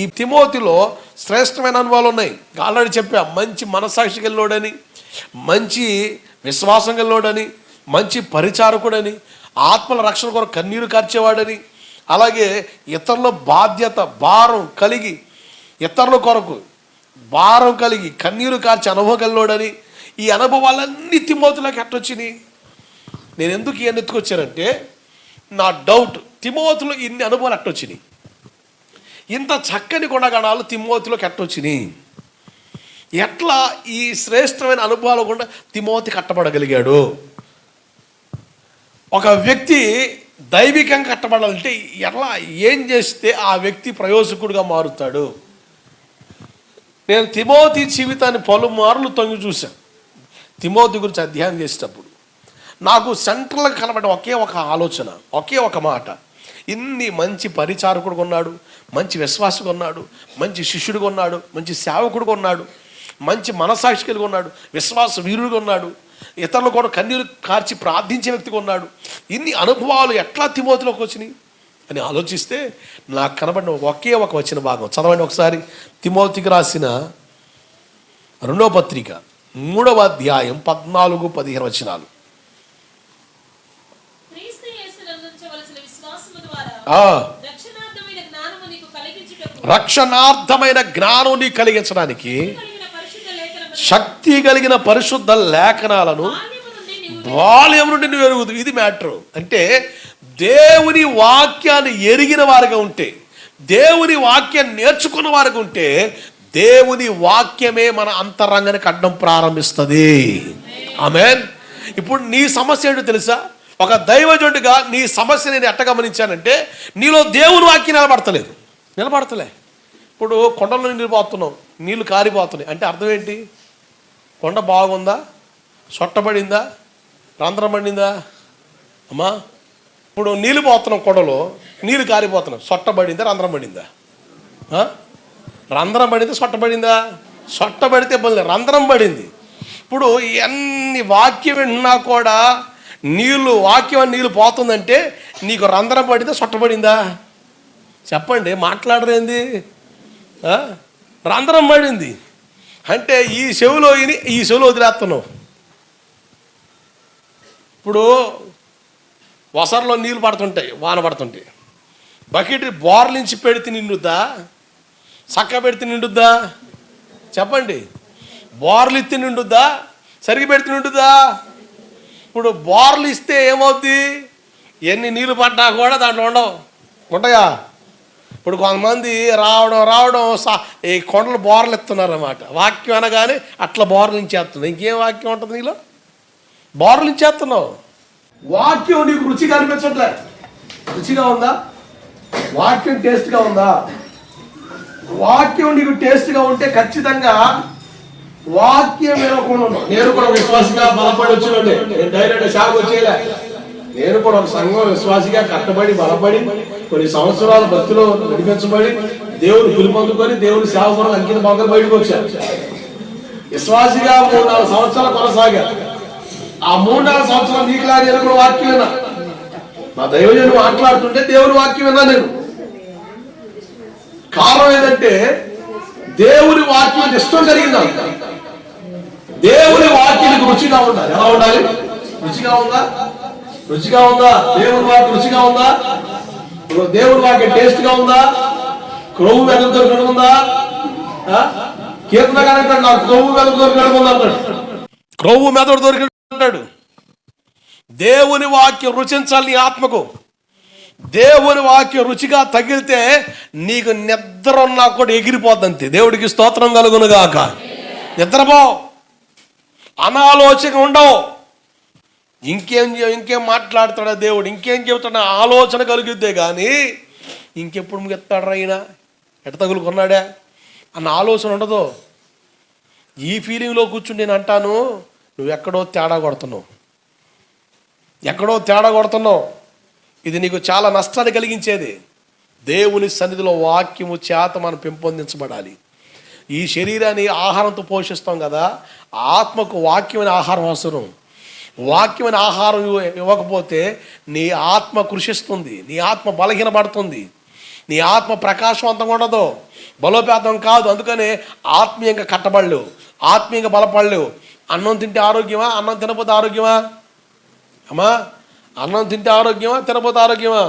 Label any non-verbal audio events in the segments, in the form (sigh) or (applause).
ఈ తిమోతిలో శ్రేష్టమైన అనుభవాలు ఉన్నాయి. ఆల్రెడీ చెప్పా మంచి మనసాక్షి గెల్లోడని మంచి విశ్వాసం గెల్లోడని మంచి పరిచారకుడని ఆత్మల రక్షణ కొరకు కన్నీరు కార్చేవాడని అలాగే ఇతరుల బాధ్యత భారం కలిగి ఇతరుల కొరకు భారం కలిగి కన్నీరు కార్చి అనుభవం గెల్లోడని ఈ అనుభవాలన్నీ తిమోతిలోకి ఎట్టొచ్చినాయి నేను ఎందుకు ఇవన్నీ ఎత్తుకొచ్చానంటే నా డౌట్ తిమోతులు ఇన్ని అనుభవాలు అట్టొచ్చినాయి. ఇంత చక్కని గుణగణాలు తిమోతిలోకి ఎట్టొచ్చినాయి ఎట్లా ఈ శ్రేష్టమైన అనుభవాలు కూడా తిమోతి కట్టబడగలిగాడు? ఒక వ్యక్తి దైవికంగా కట్టబడాలంటే ఎలా ఏం చేస్తే ఆ వ్యక్తి ప్రయోజకుడిగా మారుతాడు? నేను తిమోతి జీవితాన్ని పలుమార్లు తొంగి చూశాను తిమోతి గురించి అధ్యయనం చేసేటప్పుడు నాకు సెంట్రల్గా కనబడే ఒకే ఒక ఆలోచన ఒకే ఒక మాట. ఇన్ని మంచి పరిచారకుడు కొన్నాడు మంచి విశ్వాసకుడు ఉన్నాడు మంచి శిష్యుడు కొన్నాడు మంచి సేవకుడు కొన్నాడు మంచి మనసాక్షి కలిగి ఉన్నాడు విశ్వాస వీరుడు ఉన్నాడు ఇతరులు కూడా కన్నీరు కార్చి ప్రార్థించే వ్యక్తిగా ఉన్నాడు ఇన్ని అనుభవాలు ఎట్లా తిమోతిలోకి వచ్చినాయి? అని ఆలోచిస్తే నాకు కనబడిన ఒకే ఒక వచ్చిన భాగం. చదవండి ఒకసారి. తిమోతికి రాసిన రెండవ పత్రిక మూడవ అధ్యాయం పద్నాలుగు పదిహేను వచనాలు క్రీస్తు యేసునందుంచవలసిన విశ్వాసము ద్వారా ఆ, రక్షణార్థమైన జ్ఞానం నీకు కలిగించడానికి శక్తి కలిగిన పరిశుద్ధ లేఖనాలను బాల్యం నుండి నువ్వు ఎరుగుదు ఇది మ్యాటర్. అంటే దేవుని వాక్యాన్ని ఎరిగిన వారుగా ఉంటే దేవుని వాక్యాన్ని నేర్చుకున్న వారుగా ఉంటే దేవుని వాక్యమే మన అంతరంగానికి అడ్డం ప్రారంభిస్తుంది. ఆమెన్. ఇప్పుడు నీ సమస్య ఏంటో తెలుసా? ఒక దైవజుడిగా నీ సమస్య నేను ఎట్ట గమనించానంటే నీలో దేవుని వాక్యం నిలబడతలేదు. నిలబడతలే. ఇప్పుడు కొండలో నీళ్ళు పోతున్నావు నీళ్ళు కారిపోతున్నాయి. అంటే అర్థం ఏంటి? కొండ బాగుందా? సొట్టబడిందా రంధ్రం పడిందా? అమ్మా ఇప్పుడు నీళ్ళు పోతున్నాం కొండలో నీళ్ళు కారిపోతున్నాం సొట్టబడిందా రంధ్రం పడిందా? రంధ్రం పడిందా? సొట్టబడిందా సొట్టబడితే ఇబ్బంది రంధ్రం పడింది. ఇప్పుడు ఎన్ని వాక్యం విన్నా కూడా నీళ్ళు వాక్యం నీళ్ళు పోతుందంటే నీకు రంధ్రం పడిందా సొట్టబడిందా చెప్పండి మాట్లాడరేంది? రంధ్రం పడింది. అంటే ఈ చెవిలో ఈ చెవిలో వదిలేస్తున్నావు. ఇప్పుడు వసరలో నీళ్ళు పడుతుంటాయి వాన పడుతుంటాయి. బకెట్ బోర్ల నుంచి పెడితే నిండుద్దా? చక్క పెడితే నిండుద్దా? చెప్పండి. బోర్లు ఇస్తే నిండుద్దా? సరిగి పెడితే నిండుద్దా? ఇప్పుడు బోర్లు ఇస్తే ఏమవుద్ది? ఎన్ని నీళ్ళు పడ్డా కూడా దాంట్లో ఉండవు. ఉంటాయా? ఇప్పుడు కొంతమంది రావడం రావడం సా- ఈ కొండలు బోర్లు ఎత్తున్నారు అన్నమాట వాక్యం అనగానే అట్లా బోర్లు ఇచ్చేస్తుంది ఇంకేం వాక్యం ఉంటుంది నీలో? బోర్లు ఇచ్చేస్తున్నావు వాక్యం నీకు రుచిగా అనిపించట్లే. రుచిగా ఉందా? వాక్యం టేస్ట్గా ఉందా? వాక్యం నీకు టేస్ట్గా ఉంటే ఖచ్చితంగా వాక్యం వినకుండా నేను కూడా విశ్వాసంగా బలపడి వచ్చినండి. నేను డైరెక్ట్ షాక్ వచ్చేలా నేను కూడా ఒక సంఘం విశ్వాసిగా కట్టబడి బలపడి కొన్ని సంవత్సరాల భక్తిలో నడిపించబడి దేవుని పిలుపొందుకొని దేవుని సేవ కొరకు అంకిత భాగం బయటకు వచ్చారు విశ్వాసిగా మూడు నాలుగు సంవత్సరాలు కొనసాగా. ఆ మూడు నాలుగు సంవత్సరాలు నీకులాగా నేను కూడా వాక్యం విన్నా. మా దైవజనుడు మాట్లాడుతుంటే దేవుని వాక్యం విన్నా నేను. కారణం ఏంటంటే దేవుని వాక్యం ఇష్టం కలిగిందా? దేవుని వాక్యానికి రుచిగా ఉండాలి ఎలా ఉండాలి? రుచిగా ఉందా? రుచిగా ఉందా? దేవుని వాక్యం రుచిగా ఉందా? దేవుని వాక్యం టేస్ట్గా ఉందా? క్రొవ్వు వెలుగు దొరకడం ఉందా? కీర్తన కనుక నాకు క్రొవ్వు వెలుగు దొరకడం ఉందా అన్నాడు క్రొవ్వు మెదడు దేవుని వాక్యం రుచించాలి ఆత్మకు. దేవుని వాక్యం రుచిగా తగిలితే నీకు నిద్ర ఉన్నా కూడా ఎగిరిపోద్ది అంతే దేవుడికి స్తోత్రం కలుగునుగాక నిద్రపో. అనాలోచన ఉండవు. ఇంకేం ఇంకేం మాట్లాడతాడా దేవుడు? ఇంకేం చెబుతాడా ఆలోచన కలుగుద్దే కానీ ఇంకెప్పుడు ముగెత్తాడు అయినా ఎట తగులుకున్నాడా? అన్న ఆలోచన ఉండదు. ఈ ఫీలింగ్లో కూర్చుని నేను అంటాను నువ్వు ఎక్కడో తేడా కొడుతున్నావు. ఎక్కడో తేడా కొడుతున్నావు. ఇది నీకు చాలా నష్టాన్ని కలిగించేది. దేవుని సన్నిధిలో వాక్యము చేత మనం పెంపొందించబడాలి. ఈ శరీరాన్ని ఆహారంతో పోషిస్తాం కదా ఆత్మకు వాక్యమైన ఆహారం అవసరం. వాక్యమైన ఆహారం ఇవ్వ- ఇవ్వకపోతే నీ ఆత్మ కృషిస్తుంది నీ ఆత్మ బలహీనపడుతుంది నీ ఆత్మ ప్రకాశవంతంగా ఉండదు. బలోపేతం కాదు అందుకనే ఆత్మీయంగా కట్టబడలేవు ఆత్మీయంగా బలపడలేవు. అన్నం తింటే ఆరోగ్యమా అన్నం తినకపోతే ఆరోగ్యమా? అమ్మా అన్నం తింటే ఆరోగ్యమా తినపోతే ఆరోగ్యమా?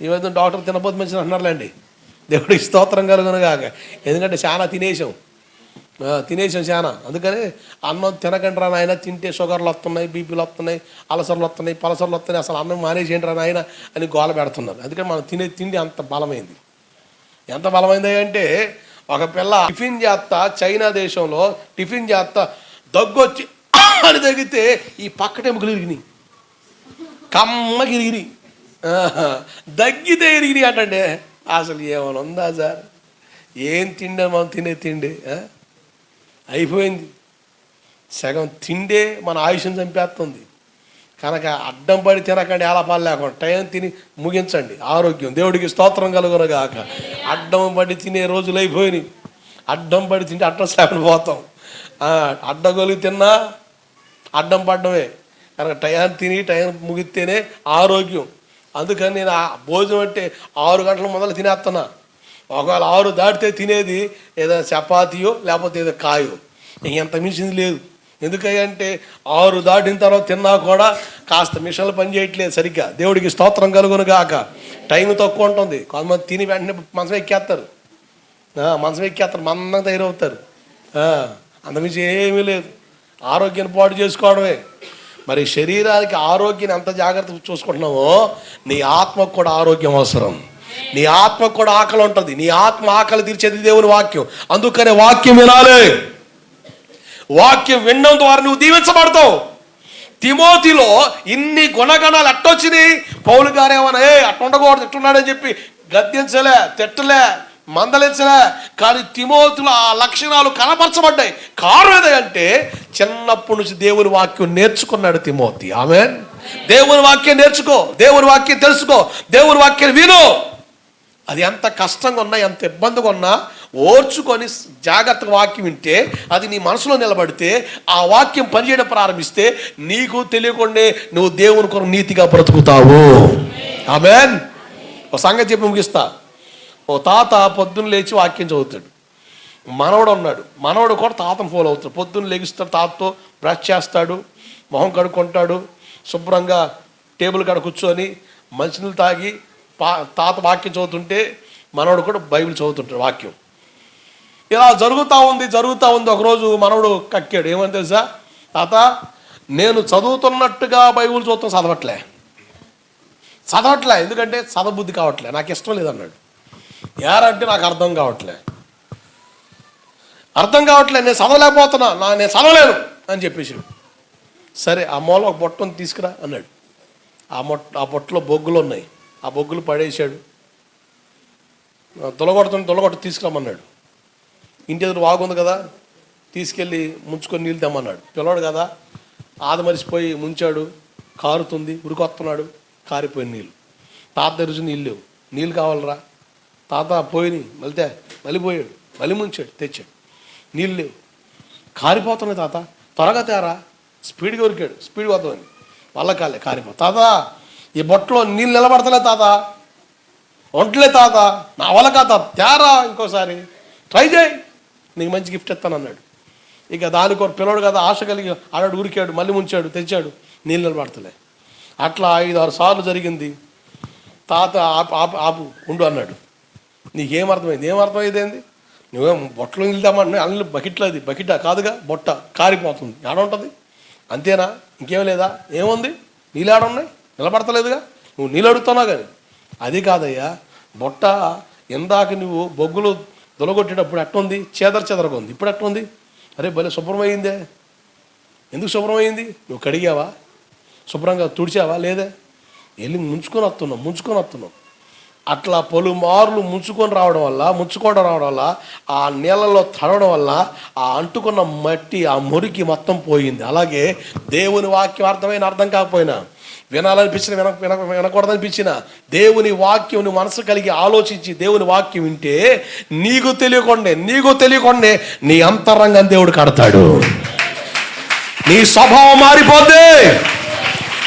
ఈవేదో డాక్టర్ తినపోతే మంచిది అంటున్నారులేండి దేవుడికి స్తోత్రం కలుగునుగాక ఎందుకంటే చాలా తినేసాం తినేసాం చాలా. అందుకని అన్నం తినకండి రా నాయన తింటే షుగర్లు వస్తున్నాయి బీపీలు వస్తున్నాయి అలసర్లు వస్తున్నాయి పలసర్లు వస్తున్నాయి అసలు అన్నం మానేసేయండి రా నాయన అని గోల పెడుతున్నారు. అందుకని మనం తినే తిండి అంత బలమైంది. ఎంత బలమైంది అంటే ఒక పిల్ల టిఫిన్ చేస్తా చైనా దేశంలో టిఫిన్ చేస్తా దగ్గొచ్చి (coughs) అని తగ్గితే ఈ పక్కటెముకలు ఇరిగినాయి కమ్మకి ఇరిగిరి దగ్గితే ఇరిగిరి అంటే అసలు ఏమైనా ఉందా సార్? ఏం తిండి మనం తినే తిండి అయిపోయింది. సగం తిండే మన ఆయుష్ని చంపేస్తుంది. కనుక అడ్డం పడి తినకండి ఆలపాలు లేకుండా. టైం తిని ముగించండి. ఆరోగ్యం దేవుడికి స్తోత్రం కాక అడ్డం పడి తినే రోజులు అయిపోయినాయి. అడ్డం పడి తింటే అడ్డం సేపని పోతాం. ఆ, అడ్డగొలిగి తిన్నా అడ్డం పడ్డమే. కనుక టయాన్ని తిని టైం ముగిస్తేనే ఆరోగ్యం. అందుకని నేను ఆ భోజనం అంటే ఆరు గంటల మొదలు తినేస్తున్నా ఒకవేళ ఆరు దాటితే తినేది ఏదో చపాతీయో లేకపోతే ఏదో కాయో. ఇంకెంత మించింది లేదు. ఎందుకంటే ఆరు దాటిన తర్వాత తిన్నా కూడా కాస్త మిషన్లు పనిచేయట్లేదు సరిగ్గా. దేవుడికి స్తోత్రం కలుగును గాక. టైం తక్కువ ఉంటుంది. కొంతమంది తిని వెంటనే మనసు ఎక్కేస్తారు. మనసు ఎక్కేస్తారు. మందంగా తయారవుతారు. ఆ, అంతమించి ఏమీ లేదు. ఆరోగ్యాన్ని పాటు చేసుకోవడమే. మరి శరీరానికి ఆరోగ్యాన్ని ఎంత జాగ్రత్త చూసుకుంటున్నామో నీ ఆత్మకు కూడా ఆరోగ్యం అవసరం. నీ ఆత్మకు కూడా ఆకలి ఉంటుంది. నీ ఆత్మ ఆకలి తీర్చేది దేవుని వాక్యం. అందుకనే వాక్యం వినాలి. వాక్యం వినడం ద్వారా నువ్వు దీవించబడతావు. తిమోతిలో ఇన్ని గుణగణాలు ఎట్టొచ్చినాయి? పౌలు గారు ఏమన్నా ఏ అట్ట ఉండకూడదు ఇట్టున్నాడని చెప్పి గద్దించలే తిట్టలే మందలించలే కానీ తిమోతులు ఆ లక్షణాలు కనపరచబడ్డాయి. కారణం అంటే చిన్నప్పటి నుంచి దేవుని వాక్యం నేర్చుకున్నాడు తిమోతి. ఆమె దేవుని వాక్యం నేర్చుకో దేవుని వాక్యం తెలుసుకో దేవుని వాక్యం విను. అది ఎంత కష్టంగా ఉన్నా ఎంత ఇబ్బందిగా ఉన్నా ఓర్చుకొని జాగ్రత్తగా వాక్యం వింటే అది నీ మనసులో నిలబడితే ఆ వాక్యం పనిచేయడం ప్రారంభిస్తే నీకు తెలియకుండా నువ్వు దేవుని కొరకు నీతిగా బ్రతుకుతావు. ఆమెన్. ఒక సంగతి చెప్పి ముగిస్తా. ఓ తాత పొద్దున్న లేచి వాక్యం చదువుతాడు. మనవడు ఉన్నాడు. మనవడు కూడా తాతను ఫాలో అవుతాడు. పొద్దున్న లెగిస్తాడు తాతతో బ్రష్ చేస్తాడు మొహం కడుక్కుంటాడు శుభ్రంగా టేబుల్ కాడ కూర్చొని మంచినీళ్ళు తాగి పా తాత వాక్యం చదువుతుంటే మనవడు కూడా బైబిల్ చదువుతుంటాడు వాక్యం. ఇలా జరుగుతూ ఉంది జరుగుతూ ఉంది. ఒకరోజు మనవడు కక్కాడు. ఏమని తెలుసా? తాత నేను చదువుతున్నట్టుగా బైబిల్ చదువుతాం చదవట్లే. చదవట్లే. ఎందుకంటే చదవబుద్ధి కావట్లే. నాకు ఇష్టం లేదన్నాడు. యారంటే నాకు అర్థం కావట్లే. అర్థం కావట్లే నేను చదవలేకపోతున్నా. నా నేను చదవలేను అని చెప్పేసి సరే ఆ మూల ఒక బొట్టను తీసుకురా అన్నాడు. ఆ మొట్ట ఆ బొట్టలో బొగ్గులు ఉన్నాయి. ఆ బొగ్గులు పడేశాడు. తొలగొడుతున్న తొలగొట్ట తీసుకురమ్మన్నాడు. ఇంటి ఎదురు వాగుంది కదా తీసుకెళ్ళి ముంచుకొని నీళ్ళు తెమ్మన్నాడు. పిల్లవాడు కదా ఆదమరిసిపోయి ముంచాడు కారుతుంది ఉరికొస్తున్నాడు కారిపోయిన నీళ్ళు. తాత తెరుచు నీళ్ళు లేవు. నీళ్ళు కావాలరా? తాత పోయినాయి మళ్ళీ మళ్ళీ పోయాడు మళ్ళీ ముంచాడు తెచ్చాడు. నీళ్ళు లేవు. కారిపోతున్నాయి తాత. త్వరగా తేరా. స్పీడ్గా ఉరికాడు. స్పీడ్ పోతామని. వల్ల కాలే కారిపో తాత ఈ బొట్టలో నీళ్ళు నిలబడతలే తాత. ఒంట్లే తాత. నా వల్ల కాత తేరా ఇంకోసారి. ట్రై చేయి. నీకు మంచి గిఫ్ట్ ఇస్తాను అన్నాడు. ఇక దానికి ఒక పిల్లడు కదా ఆశ కలిగి ఆడాడు ఉరికాడు మళ్ళీ ముంచాడు తెచ్చాడు. నీళ్ళు నిలబడతలే. అట్లా ఐదు ఆరు సార్లు జరిగింది. తాత ఆపు ఆపు ఆపు ఉండు అన్నాడు. నీకేం అర్థమైంది ఏం అర్థమైంది ఏంది? నువ్వేం బొట్టలో నిల్దామన్నా అల్లు బకెట్లో అది బకెట్ కాదుగా బొట్ట కారిపోతుంది. ఆడ ఉంటుంది? అంతేనా? ఇంకేం లేదా? ఏముంది? నీళ్ళు ఆడ ఉన్నాయి? నిలబడతలేదుగా? నువ్వు నీళ్ళు అడుగుతున్నావు కానీ. అది కాదయ్యా. బొట్ట ఇందాక నువ్వు బొగ్గులు దొలగొట్టేటప్పుడు ఎట్టుంది? చేదర చెదరగా ఉంది. ఇప్పుడు ఎట్టుంది? అరే భలే శుభ్రమైందే. ఎందుకు శుభ్రమైంది? నువ్వు కడిగావా? శుభ్రంగా తుడిచావా? లేదే? వెళ్ళి ముంచుకొని వస్తున్నావు ముంచుకొని వస్తున్నావు. అట్లా పలుమార్లు ముంచుకొని రావడం వల్ల ముంచుకోవడం రావడం వల్ల ఆ నీళ్ళలో తడవడం వల్ల ఆ అంటుకున్న మట్టి ఆ మురికి మొత్తం పోయింది. అలాగే దేవుని వాక్యం అర్థమైన అర్థం కాకపోయినా వినాలనిపించిన విన విన వినకూడదనిపించిన దేవుని వాక్యం నువ్వు మనసు కలిగి ఆలోచించి దేవుని వాక్యం వింటే నీకు తెలియకుండే నీకు తెలియకుండే నీ అంతరంగం దేవుడు కడతాడు. నీ స్వభావం మారిపోద్ది.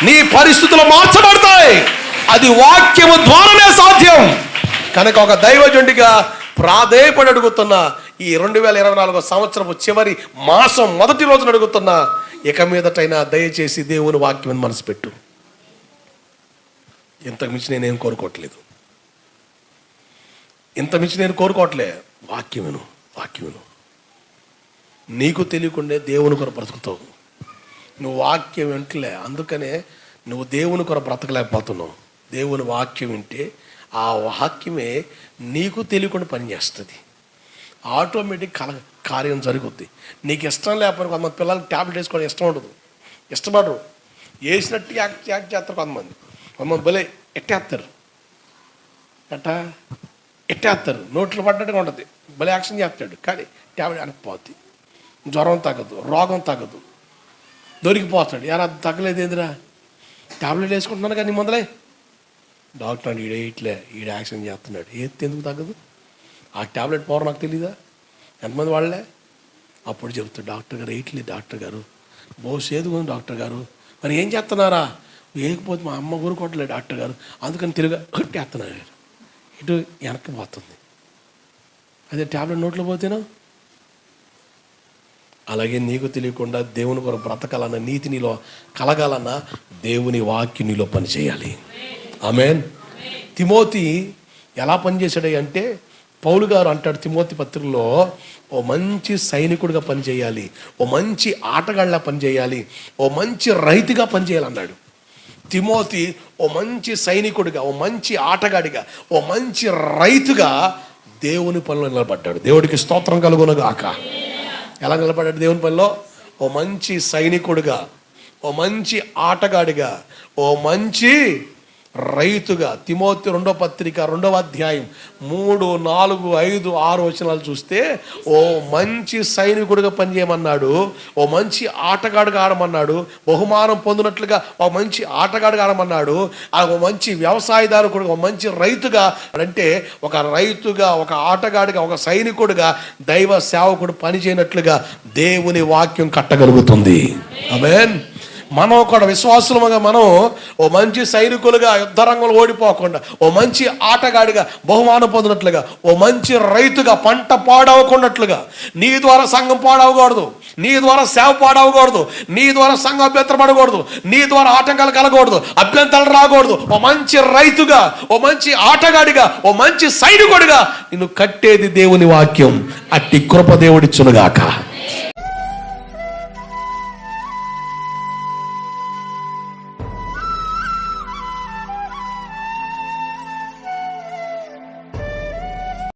నీ పరిస్థితులు మార్చబడతాయి. అది వాక్యము ద్వారానే సాధ్యం. కనుక ఒక దైవజుండిగా ప్రాధేయపడి అడుగుతున్నా ఈ రెండు వేల ఇరవై నాలుగో సంవత్సరపు చివరి మాసం మొదటి రోజున అడుగుతున్నా ఇక మీదటైనా దయచేసి దేవుని వాక్యం మనసు పెట్టు ఇంతకు మించి నేనేం కోరుకోవట్లేదు. ఇంత మించి నేను కోరుకోవట్లే వాక్యం విను వాక్యం విను నీకు తెలియకుండే దేవుని కొర బ్రతుకుతావు. నువ్వు వాక్యం వింటలే అందుకనే నువ్వు దేవుని కొర బ్రతకలేకపోతున్నావు. దేవుని వాక్యం వింటే ఆ వాక్యమే నీకు తెలియకుండా పనిచేస్తుంది. ఆటోమేటిక్ కల కార్యం జరుగుద్ది. నీకు ఇష్టం లేకపోతే కొంతమంది పిల్లలకి ట్యాబ్లెట్ వేసుకోవడం ఇష్టం ఉండదు. ఇష్టపడరు. వేసినట్టు యాక్ట్ యాక్ట్ చేస్తారు కొంతమంది. కొంతమంది భలే ఎట్టేస్తారు. ఎట్టా? ఎట్టేస్తారు. నోట్లు పడ్డట్టుగా ఉంటుంది. భలే యాక్షన్ చేస్తాడు. కానీ ట్యాబ్లెట్ అనకపోద్ది జ్వరం తగ్గదు. రోగం తగ్గదు. దొరికిపోతాడు. ఎలా తగ్గలేదు ఏందిరా ట్యాబ్లెట్ వేసుకుంటున్నాను కానీ ముందలే. డాక్టర్ అని ఈడే ఇట్లే ఈడ యాక్షన్ చేస్తున్నాడు. ఏది ఎందుకు తగ్గదు? ఆ ట్యాబ్లెట్ పవర్ నాకు తెలీదా? ఎంతమంది వాళ్ళే? అప్పుడు చెబుతాడు డాక్టర్ గారు ఏట్లే డాక్టర్ గారు బహుశా ఏది డాక్టర్ గారు? మరి ఏం చేస్తున్నారా? వేయకపోతే మా అమ్మ ఊరుకోవట్లేదు డాక్టర్ గారు. అందుకని తెలుగు కట్టేస్తున్నారు ఇటు వెనక్కి పోతుంది. అదే ట్యాబ్లెట్ నోట్లో పోతేనా? అలాగే నీకు తెలియకుండా దేవుని కొరకు బ్రతకాలన్న నీతి నీలో కలగాలన్నా దేవుని వాక్యం నీలో పనిచేయాలి. ఆమెన్. తిమోతి ఎలా పనిచేశాడు అంటే పౌలు గారు అంటాడు తిమోతి పత్రికలో ఓ మంచి సైనికుడిగా పనిచేయాలి ఓ మంచి ఆటగాళ్ళ పనిచేయాలి ఓ మంచి రైతుగా పనిచేయాలన్నాడు తిమోతి ఓ మంచి సైనికుడిగా ఓ మంచి ఆటగాడిగా ఓ మంచి రైతుగా దేవుని పనిలో నిలబడ్డాడు. దేవుడికి స్తోత్రం కలుగునగాక. ఎలా నిలబడ్డాడు దేవుని పనిలో? ఓ మంచి సైనికుడిగా ఓ మంచి ఆటగాడిగా ఓ మంచి రైతుగా తిమోతి రెండో పత్రిక రెండవ అధ్యాయం మూడు నాలుగు ఐదు ఆరు వచనాలు చూస్తే ఓ మంచి సైనికుడిగా పనిచేయమన్నాడు ఓ మంచి ఆటగాడుగా ఆడమన్నాడు బహుమానం పొందినట్లుగా ఓ మంచి ఆటగాడుగా ఆడమన్నాడు ఆ ఒక మంచి వ్యవసాయదారుకుడుగా ఒక మంచి రైతుగా అంటే ఒక రైతుగా ఒక ఆటగాడిగా ఒక సైనికుడిగా దైవ సేవకుడు పనిచేయనట్లుగా దేవుని వాక్యం కట్టగలుగుతుంది. అమెన్ మనం కూడా విశ్వాసులుగా మనం ఓ మంచి సైనికులుగా యుద్ధరంగంలో ఓడిపోకుండా ఓ మంచి ఆటగాడిగా బహుమానం పొందినట్లుగా ఓ మంచి రైతుగా పంట పాడవకున్నట్లుగా నీ ద్వారా సంఘం పాడవకూడదు నీ ద్వారా సేవ పాడవకూడదు నీ ద్వారా సంఘం అభ్యంతరపడకూడదు నీ ద్వారా ఆటంకాలు కలగకూడదు అభ్యంతరాలు రాకూడదు. ఓ మంచి రైతుగా ఓ మంచి ఆటగాడిగా ఓ మంచి సైనికుడిగా నిన్ను కట్టేది దేవుని వాక్యం. అట్టి కృప దేవుడిచ్చునుగాక.